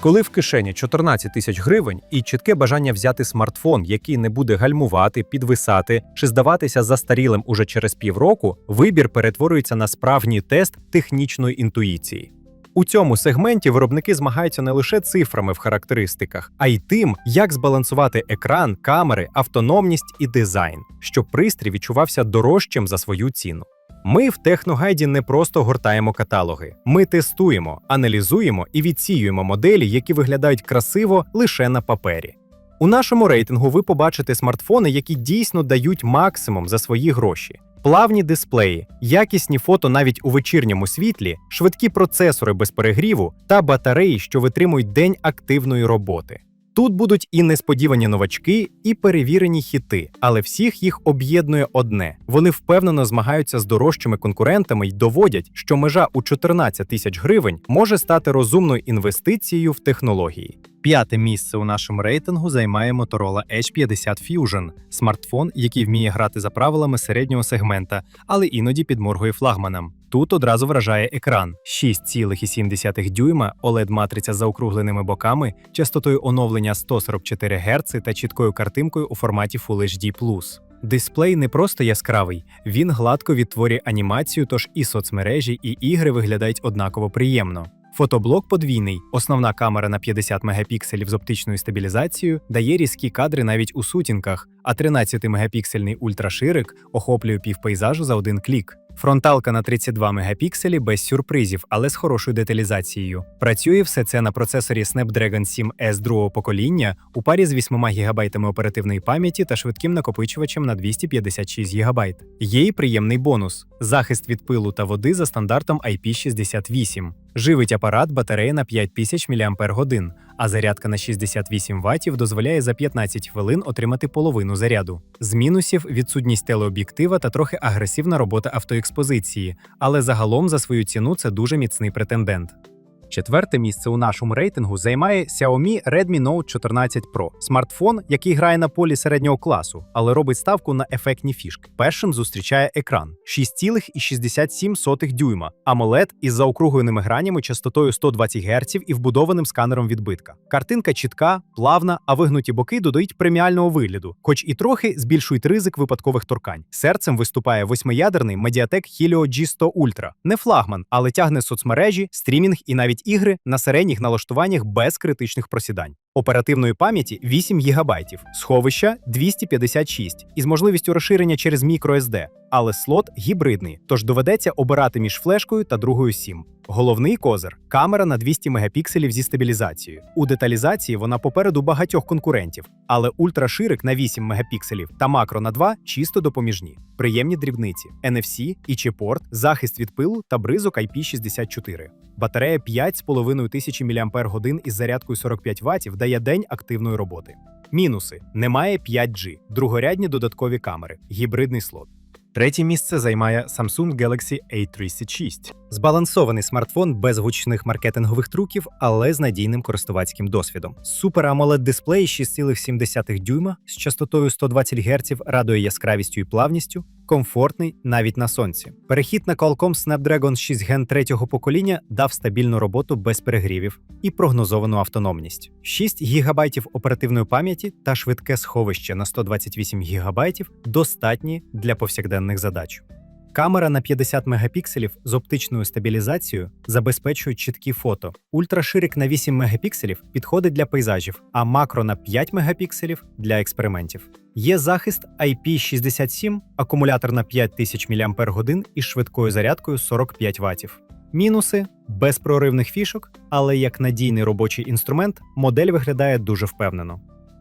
Коли в кишені 14 тисяч гривень і чітке бажання взяти смартфон, який не буде гальмувати, підвисати чи здаватися застарілим уже через півроку, вибір перетворюється на справжній тест технічної інтуїції. У цьому сегменті виробники змагаються не лише цифрами в характеристиках, а й тим, як збалансувати екран, камери, автономність і дизайн, щоб пристрій відчувався дорожчим за свою ціну. Ми в Техногайді не просто гортаємо каталоги. Ми тестуємо, аналізуємо і відсіюємо моделі, які виглядають красиво лише на папері. У нашому рейтингу ви побачите смартфони, які дійсно дають максимум за свої гроші. Плавні дисплеї, якісні фото навіть у вечірньому світлі, швидкі процесори без перегріву та батареї, що витримують день активної роботи. Тут будуть і несподівані новачки, і перевірені хіти, але всіх їх об'єднує одне: вони впевнено змагаються з дорожчими конкурентами й доводять, що межа у 14 тисяч гривень може стати розумною інвестицією в технології. П'яте місце у нашому рейтингу займає Motorola Edge 50 Fusion – смартфон, який вміє грати за правилами середнього сегмента, але іноді підморгує флагманам. Тут одразу вражає екран 6,7 дюйма, OLED-матриця з заокругленими боками, частотою оновлення 144 Гц та чіткою картинкою у форматі Full HD+. Дисплей не просто яскравий, він гладко відтворює анімацію, тож і соцмережі, і ігри виглядають однаково приємно. Фотоблок подвійний, основна камера на 50 мегапікселів з оптичною стабілізацією дає різкі кадри навіть у сутінках, а 13-мегапіксельний ультраширик охоплює півпейзажу за один клік. Фронталка на 32 мегапікселі без сюрпризів, але з хорошою деталізацією. Працює все це на процесорі Snapdragon 7 S другого покоління у парі з 8 ГБ оперативної пам'яті та швидким накопичувачем на 256 ГБ. Є й приємний бонус: захист від пилу та води за стандартом IP68. Живить апарат батарея на 5000 мАч, а зарядка на 68 Вт дозволяє за 15 хвилин отримати половину заряду. З мінусів відсутність телеоб'єктива та трохи агресивна робота автоекспозиції, але загалом за свою ціну це дуже міцний претендент. Четверте місце у нашому рейтингу займає Xiaomi Redmi Note 14 Pro – смартфон, який грає на полі середнього класу, але робить ставку на ефектні фішки. Першим зустрічає екран 6,67 дюйма, AMOLED із заокругленими гранями частотою 120 Гц і вбудованим сканером відбитка. Картинка чітка, плавна, а вигнуті боки додають преміального вигляду, хоч і трохи збільшують ризик випадкових торкань. Серцем виступає восьмиядерний Mediatek Helio G100 Ultra. Не флагман, але тягне соцмережі, стрімінг і навіть ігри на середніх налаштуваннях без критичних просідань. Оперативної пам'яті 8 ГБ, сховища 256 із можливістю розширення через microSD, але слот гібридний, тож доведеться обирати між флешкою та другою SIM. Головний козир камера на 200 мегапікселів зі стабілізацією. У деталізації вона попереду багатьох конкурентів, але ультраширик на 8 мегапікселів та макро на 2 чисто допоміжні. Приємні дрібниці, NFC, ічі-порт, захист від пилу та бризок IP64. Батарея 5,5 тисячі мАч із зарядкою 45 Вт дає день активної роботи. Мінуси: немає 5G, другорядні додаткові камери, гібридний слот. Третє місце займає Samsung Galaxy A36. Збалансований смартфон без гучних маркетингових трюків, але з надійним користувацьким досвідом. Супер AMOLED дисплей 6,7 дюйма з частотою 120 Гц радує яскравістю і плавністю, комфортний навіть на сонці. Перехід на Qualcomm Snapdragon 6 Gen 3 покоління дав стабільну роботу без перегрівів і прогнозовану автономність. 6 ГБ оперативної пам'яті та швидке сховище на 128 ГБ достатні для повсякденних задач. Камера на 50 мегапікселів з оптичною стабілізацією забезпечує чіткі фото. Ультраширик на 8 мегапікселів підходить для пейзажів, а макро на 5 мегапікселів для експериментів. Є захист IP67, акумулятор на 5000 мАч із швидкою зарядкою 45 Вт. Мінуси без проривних фішок, але як надійний робочий інструмент, модель виглядає дуже впевнено.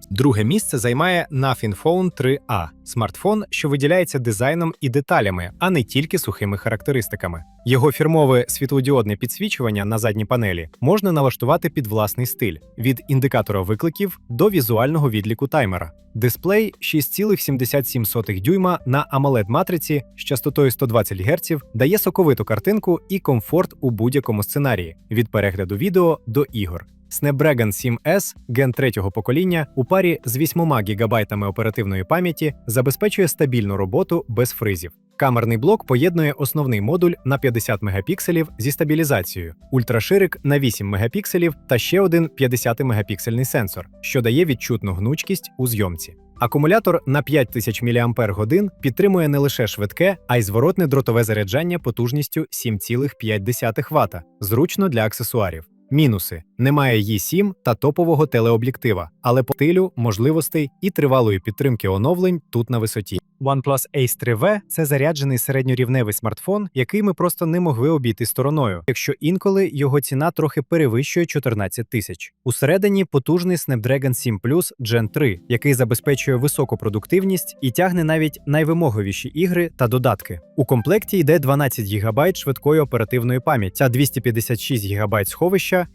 Друге місце займає Nothing Phone 3A – смартфон, що виділяється дизайном і деталями, а не тільки сухими характеристиками. Його фірмове світлодіодне підсвічування на задній панелі можна налаштувати під власний стиль від індикатора викликів до візуального відліку таймера. Дисплей 6,77 дюйма на amoled матриці з частотою 120 Гц дає соковиту картинку і комфорт у будь-якому сценарії від перегляду відео до ігор. Snapdragon 7S Gen 3 покоління у парі з 8 ГБ оперативної пам'яті забезпечує стабільну роботу без фризів. Камерний блок поєднує основний модуль на 50 мегапікселів зі стабілізацією, ультраширик на 8 мегапікселів та ще один 50-мегапіксельний сенсор, що дає відчутну гнучкість у зйомці. Акумулятор на 5000 мАч підтримує не лише швидке, а й зворотне дротове заряджання потужністю 7,5 Вт, зручно для аксесуарів. Мінуси: немає Yi-7 та топового телеоб'єктива, але по стилю, можливостей і тривалої підтримки оновлень тут на висоті. OnePlus Ace 3V – це заряджений середньорівневий смартфон, який ми просто не могли обійти стороною, якщо інколи його ціна трохи перевищує 14 тисяч. Усередині потужний Snapdragon 7 Plus Gen 3, який забезпечує високу продуктивність і тягне навіть найвимоговіші ігри та додатки. У комплекті йде 12 ГБ швидкої оперативної пам'яті та 256 ГБ сховища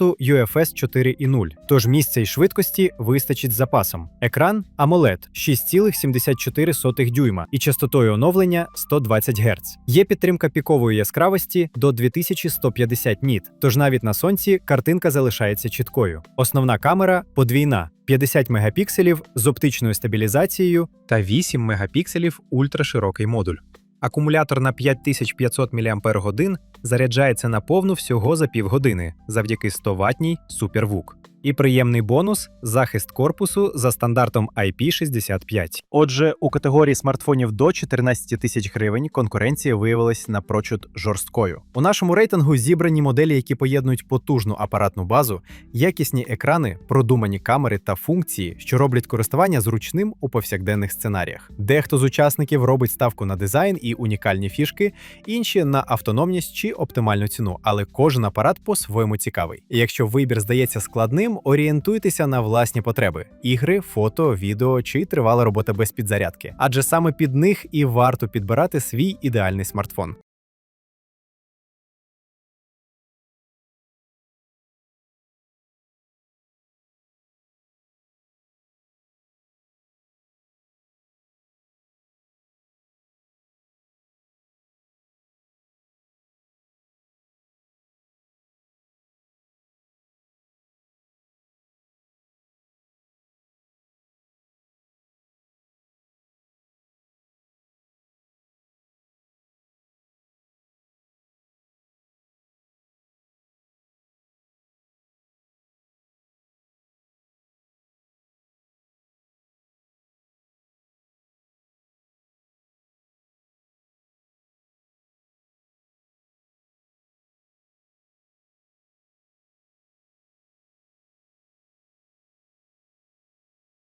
стандарту UFS 4.0, тож місця й швидкості вистачить з запасом. Екран AMOLED 6,74 дюйма і частотою оновлення 120 Гц. Є підтримка пікової яскравості до 2150 ніт, тож навіть на сонці картинка залишається чіткою. Основна камера подвійна. 50 мегапікселів з оптичною стабілізацією та 8 мегапікселів ультраширокий модуль. Акумулятор на 5500 мАч заряджається на повну всього за півгодини завдяки 100 ватній супервук. І приємний бонус захист корпусу за стандартом IP65. Отже, у категорії смартфонів до 14 тисяч гривень конкуренція виявилась напрочуд жорсткою. У нашому рейтингу зібрані моделі, які поєднують потужну апаратну базу, якісні екрани, продумані камери та функції, що роблять користування зручним у повсякденних сценаріях. Дехто з учасників робить ставку на дизайн і унікальні фішки, інші на автономність чи оптимальну ціну, але кожен апарат по-своєму цікавий. І якщо вибір здається складним, орієнтуйтеся на власні потреби: ігри, фото, відео чи тривала робота без підзарядки. Адже саме під них і варто підбирати свій ідеальний смартфон.